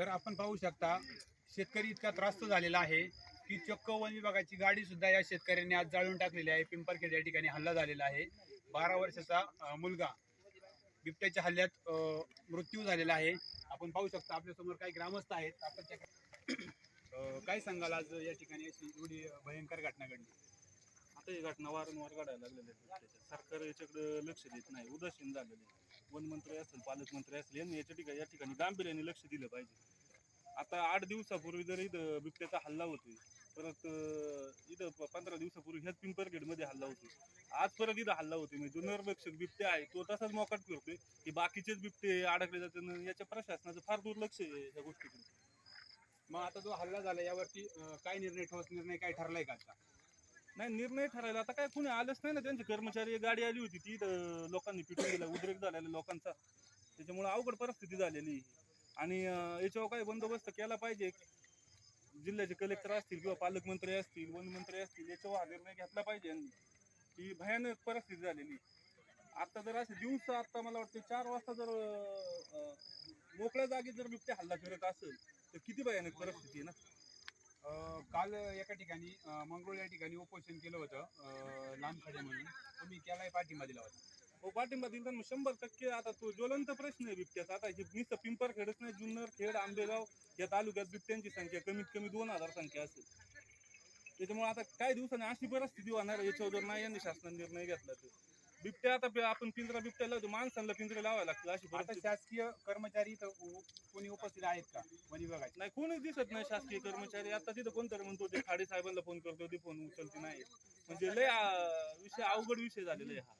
तर आपण पाहू शकता शेतकरी इतका त्रास्त झालेला आहे की चक्क वन विभागाची गाडी सुद्धा या शेतकऱ्यांनी आज जाळून टाकलेली आहे. पिंपरखेड या ठिकाणी हल्ला झालेला आहे. बारा वर्षाचा मुलगा बिबट्याच्या हल्ल्यात मृत्यू झालेला आहे. आपण पाहू शकता आपल्यासमोर काही ग्रामस्थ आहेत. आपण त्या काय सांगाल आज या ठिकाणी अशी एवढी भयंकर घटना घडली? आता ही घटना वारंवार घडायला लागलेल्या आहेत सरकार याच्याकडे लक्ष देत नाही. उदासीन झालेले वनमंत्री असेल पालकमंत्री असेल यांनी याच्या ठिकाणी या ठिकाणी गांभीर्याने लक्ष दिलं पाहिजे. आता आठ दिवसापूर्वी जर इथं बिबट्याचा हल्ला होतोय परत अं, इथं प- पंधरा दिवसापूर्वी ह्याच पिंपरगेडमध्ये हल्ला होतोय. आज परत इथं हल्ला होतोय. म्हणजे जो नरभक्षक बिबटे आहे तो तसाच मोकाट फिरतोय. की बाकीचेच बिबटे अडकले जाते आणि याच्या प्रशासनाचं फार दुर्लक्ष आहे या गोष्टीकडे. मग आता जो हल्ला झाला यावरती अं, काय निर्णय ठोस निर्णय काय ठरलाय का आता? नाही निर्णय ठरायला. आता काय कुणी आलंच नाही ना त्यांचे कर्मचारी गाडी आली होती ती इथं लोकांनी पिटून दिला उद्रेक झालेला लोकांचा. त्याच्यामुळे अवघड परिस्थिती झालेली. आहे. आणि अं, याच्यावर काय बंदोबस्त केला पाहिजे. जिल्ह्याचे कलेक्टर असतील किंवा पालकमंत्री असतील वनमंत्री असतील याच्यावर हा निर्णय घेतला पाहिजे. यांनी ही भयानक परिस्थिती झालेली. आहे. आता जर असे दिवस आता मला वाटतं चार वाजता जर अं, अं, मोकळ्या जागेत जर बिबट्या हल्ला करत असेल तर किती भयानक परिस्थिती आहे ना? काल एका ठिकाणी मंगळूर या ठिकाणी उपोषण केलं होतं लांबखडे म्हणून. तुम्ही केलाय पाठिंबा दिला होता. हो पाठिंबा दिला तर मग शंभर टक्के आता तो ज्वलंत प्रश्न आहे बिबट्याचा. आता हे नुसतं पिंपर खेडच नाही जुन्नर खेड आंबेगाव या तालुक्यात बिबट्यांची संख्या कमीत कमी दोन हजार संख्या असेल. त्याच्यामुळे आता काही दिवसांनी अशी परिस्थिती होणार याच्यावर नाही यांनी शासनाने निर्णय घेतला तर. आता आपण पिंजरा बिबट्या लावतो माणसांना पिंजरे लावायला लागतील अशी आता परिस्थिती. शासकीय कर्मचारी इथं उ- कोणी उपस्थित आहेत का? वन विभागाचे नाही कोणीच दिसत नाही शासकीय कर्मचारी. आता तिथं कोणतरी म्हणतो ते खाडे साहेबांना फोन करतो ते फोन उचलते नाही. म्हणजे लय आ, विषय अवघड विषय झालेला आहे हा.